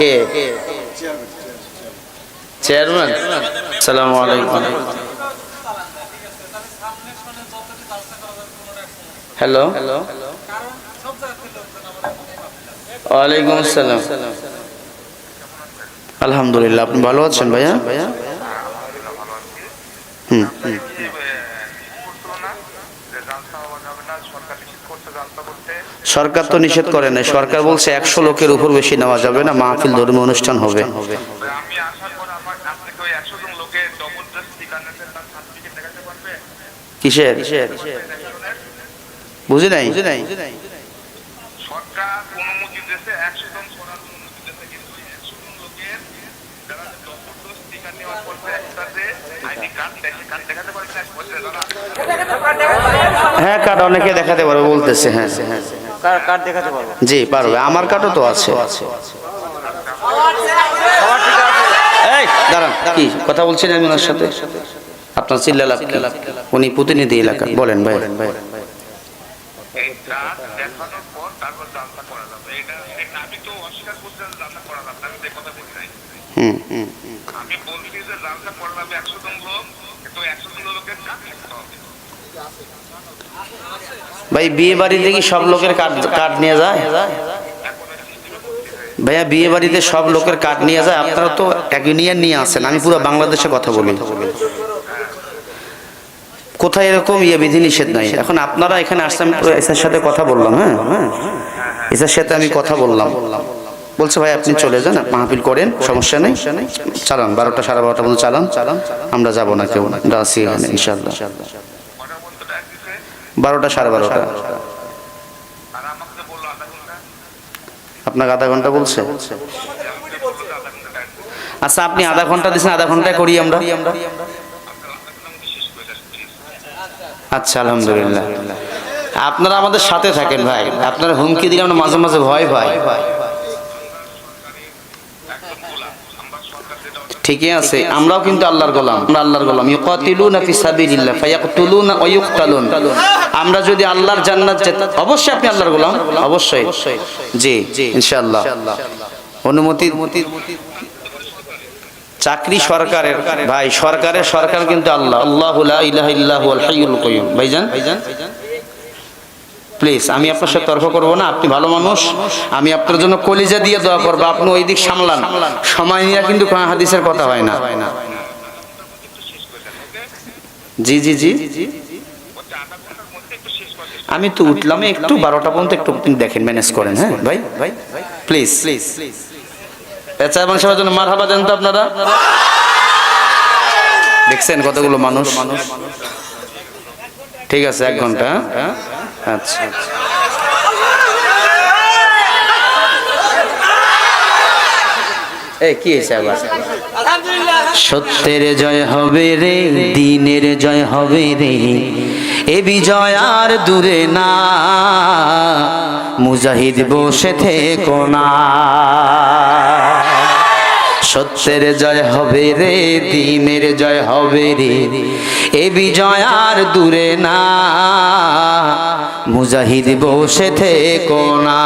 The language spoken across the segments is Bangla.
কে? চেয়ারম্যান সালাম আলাইকুম হ্যালো হ্যালো ওয়ালাইকুম আসসালাম আলহামদুলিল্লাহ আপনি ভালো আছেন ভাইয়া? ভাইয়া হুম। হুম। সরকার তো নিষেধ করে না সরকার বলছে একশো লোকের উপর বেশি নেওয়া যাবে না, মাহফিল, ধর্মীয় অনুষ্ঠান হবে। কিসের? বুঝি নাই? সরকার অনুমতি একশো জন অনুমতি কিন্তু একশো জন লোকের যারা হ্যাঁ কার্ড অনেকে দেখাতে পারবে বলতেছে হ্যাঁ। হ্যাঁ কার্ড দেখাতে পারব? জি পারবে। আমার কার্ডও তো আছে। এই দাঁড়ান কি কথা বলছেন আমি ওনার সাথে? আপনার চিল্লালাপ উনি প্রতিনিধি এলাকা। বলেন ভাই। এই কার্ড দেখানোর পর তারপর জানতা করা যাবে। এটা এটা আমি তো অস্বীকার করতে জানতা করা যাবে না, আমি তো এই কথা বলি নাই হুম হুম। আমি বলছি যে করা যাবে একশো জন লোক কিন্তু একশো জন লোকের ভাই, বিয়ে বাড়িতে কি সব লোকের কার্ড নিয়ে যায়? ভাইয়া, বিয়ে বাড়িতে সব লোকের কার্ড নিয়ে যায়? আপনারা তো এক ইউনিয়ন নিয়ে আসেন আমি পুরো বাংলাদেশে কথা বলি। কোথায় এরকম ইয়ে বিধি নিষেধ নাই? এখন আপনারা এখানে আসতে আমি এসের সাথে কথা বললাম হ্যাঁ হ্যাঁ? এসার সাথে আমি কথা বললাম। বলছে ভাই আপনি চলে যান মাহফিল করেন সমস্যা নেই। চালান বারোটা সাড়ে বারোটা পর্যন্ত চালান। চালান আমরা যাব না কেউ। আমরা এখানে ইনশাল্লাহ বারোটা সাড়ে বারোটা আপনাকে আধা ঘণ্টা বলছে? আচ্ছা আপনি আধা ঘণ্টা দিচ্ছেন আধা করি আমরা। ঘণ্টা করে প্লিজ আচ্ছা আলহামদুলিল্লাহ। আপনারা আমাদের সাথে থাকেন ভাই। আপনারা হুমকি দিলে আমরা মাঝে মাঝে ভয় পাই। ঠিকই আছে আমরাও কিন্তু আল্লাহর গোলাম। আমরা আল্লাহর গোলাম। ইউকাতিলুনা ফি সাবিলিল্লাহ ফায়াকতুলুনা ওয়া ইউকতালুন। আমরা যদি আল্লাহর জান্নাত যেতে অবশ্যই আপনি আল্লাহর গোলাম। অবশ্যই। জি ইনশাআল্লাহ। অনুমতি চাকরি সরকারের ভাই সরকারের সরকার কিন্তু আল্লাহ। আল্লাহু লা ইলাহা ইল্লাহু আল হাইয়ুল কাইয়ুম ভাইজান? প্লিজ, আমি আপনার সাথে তর্ক করব না, আপনি ভালো মানুষ। আমি আপনার জন্য কলিজা দিয়ে দোয়া করব, আপনি ওই দিক সামলান। সময় নিয়ে কিন্তু হাদিসের কথা হয় না। জি জি জি। আমি তো উঠলাম, একটু বারোটা পর্যন্ত একটু দেখেন ম্যানেজ করেন হ্যাঁ ভাই? ভাই প্লিজ প্লিজ পেঁচা এবং সবার জন্য মার হাবা দেন তো আপনারা? দেখছেন কতগুলো মানুষ? ঠিক আছে, এক ঘণ্টা হ্যাঁ? আচ্ছা। এই, কি সত্যের জয় হবে রে, দিনের জয় হবে রে। এ বিজয় আর দূরে না। মুজাহিদ বসে থেকো না। সত্যের জয় হবে রে, দিনের জয় হবে রে। এ বিজয় আর দূরে না। মুজাহিদ বসে থেকো না।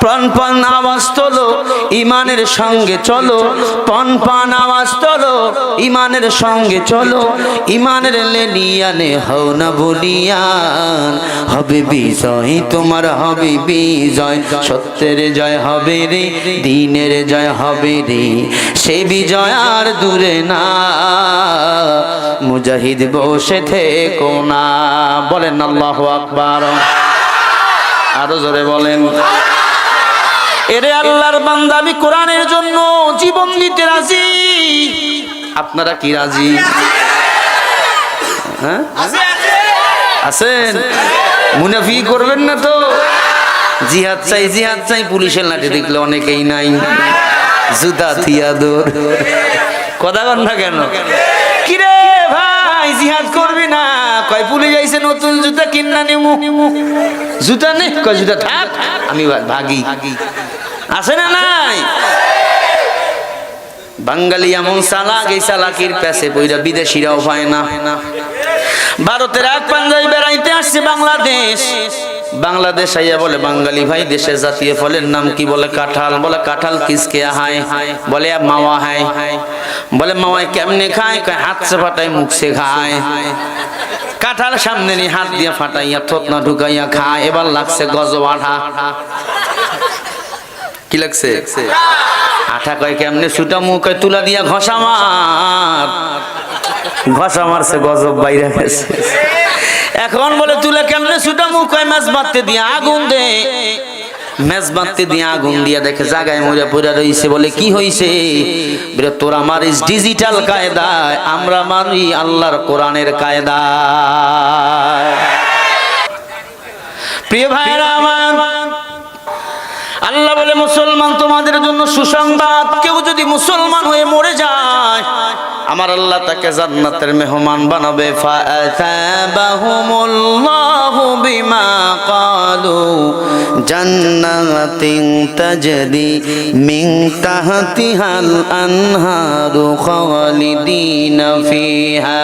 প্রাণপণ প্রাণ আওয়াজ তোলো ইমানের সঙ্গে চলো প্রাণ প্রাণ আওয়াজ তোলো, ইমানের সঙ্গে চলো, ইমানের লেলিয়ানে হও না বলিয়ান হবে বিজয়, তোমার হবে বিজয়, সত্যের জয় হবে রে, দিনের জয় হবে রে, সে বিজয় আর দূরে না। মুজাহিদ বসে থেকো না, বলেন আল্লাহ আকবার। আরও জোরে বলেন। এরে আল্লাহর বান্দা, আমি কোরআনের জন্য জীবন দিতে রাজি। আপনারা কি রাজি? হ্যাঁ? আছেন? মুনাফি করবেন না তো? জিহাদ চাই জিহাদ চাই, পুলিশের লাঠি দেখলে অনেকেই নাই। জুতা থিয়াদর কথা কন না কেন? কিরে ভাই, জিহাদ করবি না? কয়, পুলিশ আইছে, নতুন জুতা কিনা নিমু? জুতা নে? কয়, জুতা থাক, আমি ভাগি। আছে না নাই? বাঙালি এমন চালাক, এই চালাকির পেছে বইরা বিদেশিরাও পায় না। ভারতের এক পাঞ্জাবি বেড়াইতে আসছে বাংলাদেশ। বাংলাদেশ আইয়া বলে, বাঙালি ভাই, দেশের জাতীয় ফলের নাম কি? বলে, কাঁঠাল। বলে, কাঁঠাল কিসকে হায় বলে মাওয়া হায়। বলে, মাওয়ায় কেমনে খায়? হাত সে ফাটায়, মুখ সে খায় কাঁঠাল সামনে নিয়ে হাত দিয়ে ফাটাইয়া থতনা ঢুকাইয়া খায়। এবার লাগছে গজ আঠা কি লাগছে? আঠা কয় কেমনে সুটা মুখ তুলা দিয়া ঘষা মার। ঘষা মারছে, গজব বাইরে গেছে। এখন বলে তুলা কেমনে সুটা মুখ মাছ বাঁধতে দিয়ে আগুন দে। মেজ বাঁধতে দিয়ে আগুন দিয়া দেখে জাগায় মরে পড়ে রইছে বলে, কি হইছে? বলে, তোরা মারিস ডিজিটাল কায়দায়, আমরা মারি আল্লাহর কোরআনের কায়দায়। প্রিয় ভাইরা আমার আল্লাহ বলে, মুসলমান তোমাদের জন্য সুসংবাদ। কেউ যদি মুসলমান হয়ে মরে যায়, আমার আল্লাহ তাকে জান্নাতের মেহমান বানাবে। বিমা ক্বালু জান্নাতিন তাজরি মিন তাহতিহাল আনহারু খালিদিনা ফিহা।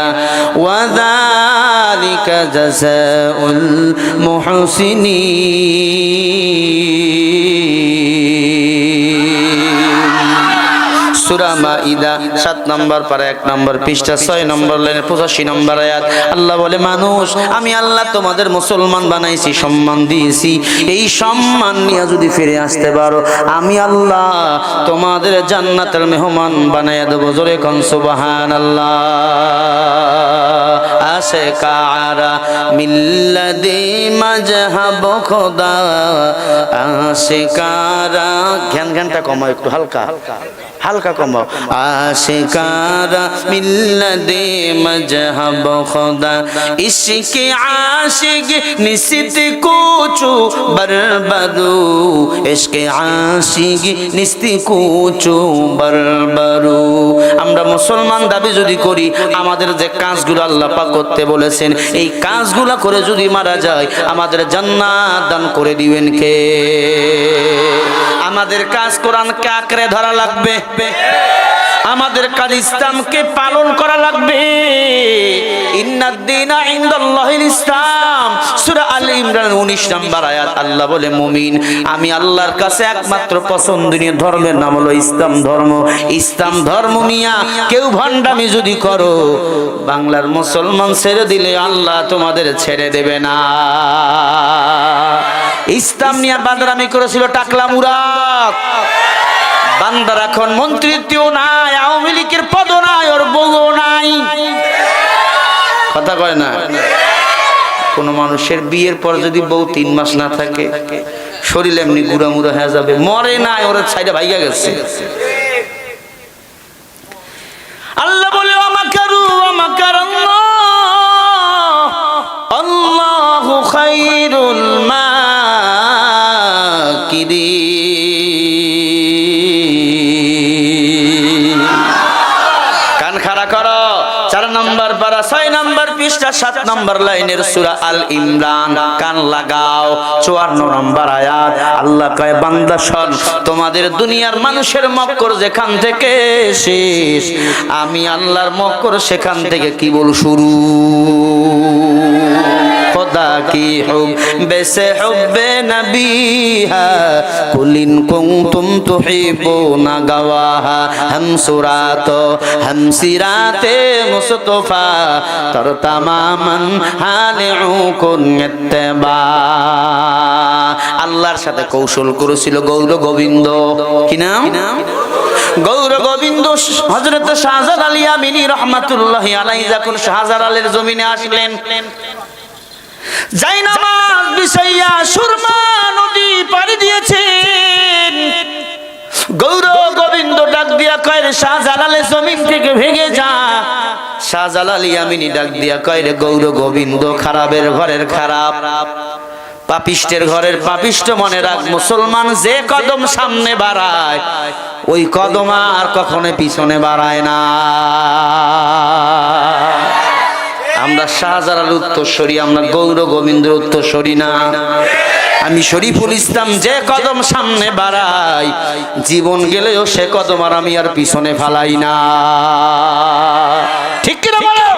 ওয়া যালিকা জাযাউল মুহসিনিন। সূরা 7 নম্বর পারা 1 নম্বর পৃষ্ঠা 6 নম্বর লাইনে 85 নম্বর আয়াত। আল্লাহ বলে, মানুষ, আমি আল্লাহ তোমাদের মুসলমান বানাইছি, সম্মান দিয়েছি। এই সম্মান নিয়ে যদি ফিরে আসতে পারো, আমি আল্লাহ তোমাদের জান্নাতের মেহমান বানাইয়া দেবো। জোরে কোন, সুবহানাল্লাহ। আসে কারা? মিল্লাদি মাজহাব খোদা। আসে কারা? জ্ঞানটা কমাও একটু হালকা হালকা। কমাও আশিকারা মিল্লাদে মজহব খোদা। ইশকে আশিক নিশিত কুচু বরবরু ইশকে আশিক নিস্তি কুচু বরবরু আমরা মুসলমান দাবি যদি করি, আমাদের যে কাজগুলো আল্লাহ পাক করতে বলেছেন, এই কাজগুলো করে যদি মারা যায়, আমাদের জান্নাত দান করে দিবেন কে? আমাদের কাজ কোরআন কাকরে ধরা লাগবে? আমাদের কাজ ইসলামকে পালন করা লাগবে। ইসলাম। সূরা আল ইমরান 19 নম্বর আয়াত আল্লাহ বলে, মুমিন, আমি আল্লাহর কাছে একমাত্র পছন্দনীয় ধর্মের নাম হলো ইসলাম ধর্ম। ইসলাম ধর্ম নিয়া কেউ ভণ্ডামি যদি করো, বাংলার মুসলমান ছেড়ে দিলে আল্লাহ তোমাদের ছেড়ে দেবে না। ইসলাম নিয়ে বাদরামি করেছিল টাকলা মুরাদ। বান্দার এখন মন্ত্রিত্বও নাই, আওয়ামী লীগের পদ নাই, ওর বউ নাই। কথা কয় না? কোন মানুষের বিয়ের পর যদি বউ তিন মাস না থাকে, শরীর এমনি গুড়া মুড়া হয়ে যাবে, মরে নাই, ওরা সাইডে ভাইয়া গেছে। কান লাগাও, চুয়ান্ন নম্বর আল্লাহ কয় তোমাদের দুনিয়ার মানুষের মক্কর যেখান থেকে শেষ আমি আল্লাহর মক্কর সেখান থেকে কি বল শুরু? কি হুব বেসে হুব্বে নবী হা কুলিন কুনতুম তুহিবুনা গওয়াহা। হাম সুরাত হাম সিরাতে মুস্তফা। তর তামামান হালিউকুন ইত্তেবা। আল্লাহর সাথে কৌশল করেছিল গৌর গোবিন্দ। কি নাম? গৌর গোবিন্দ হজরত শাহজাদ আলী আমিনী রহমাতুল্লাহ আলাই যখন শাহজাদ আলীর জমিনে আসলেন জাইনামাজ বিছাইয়া সুরমা নদী পাড়ি দিয়েছেন। গৌর গোবিন্দ ডাক দিয়া কয় রে শাহজালালে জমিন থেকে ভেঙে যা। শাহজালাল ইয়ামিনী ডাক দিয়া কয় গৌর গোবিন্দ, খারাপের ঘরের খারাপ। পাপিষ্টের ঘরের পাপিষ্ট মনে রাখ, মুসলমান যে কদম সামনে বাড়ায়, ওই কদম আর কখনো পিছনে বাড়ায় না। আমরা শাহজালাল উত্তরসরি আমরা গৌর গোবিন্দের উত্তরসরি না। আমি শরীফুল ইসলাম যে কদম সামনে বাড়াই, জীবন গেলেও সে কদম আর আমি আর পিছনে ফালাই না। ঠিক কিনা বলো?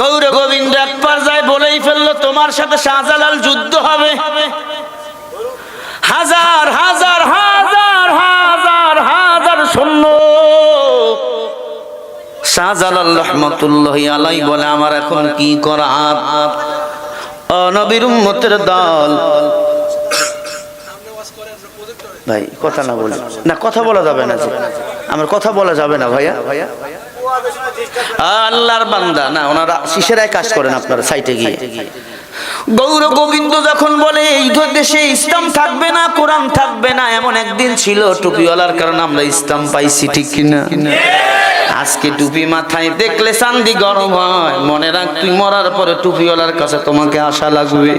গৌর গোবিন্দ এক পর্যায়ে বলেই ফেলল, তোমার সাথে শাহজালাল যুদ্ধ হবে। হাজার হাজার হাজার হাজার হাজার সৈন্য শাহজালাল রহমতুল্লাহ আলাই বলে, আমার এখন কি করার অনবীর উম্মতের দল। ভাই, কথা না বলি। না, কথা বলা যাবে না। আমার কথা বলা যাবে না ভাইয়া। ভাইয়া আল্লাহর বান্দা। না, ওনারা শিশেরাই কাজ করেন আপনারা সাইটে গিয়ে। গৌর গোবিন্দ যখন বলে, এই দেশে ইসলাম থাকবে না, কোরআন থাকবে না, এমন একদিন ছিল টুপিওয়ালার কারণে আমরা ইসলাম পাইছি, ঠিক কিনা? আজকে টুপি মাথায় দেখলে চান্দি গরম হয়। মনে রাখ, তুই মরার পরে টুপিওয়ালার কাছে তোমাকে আশা লাগবে।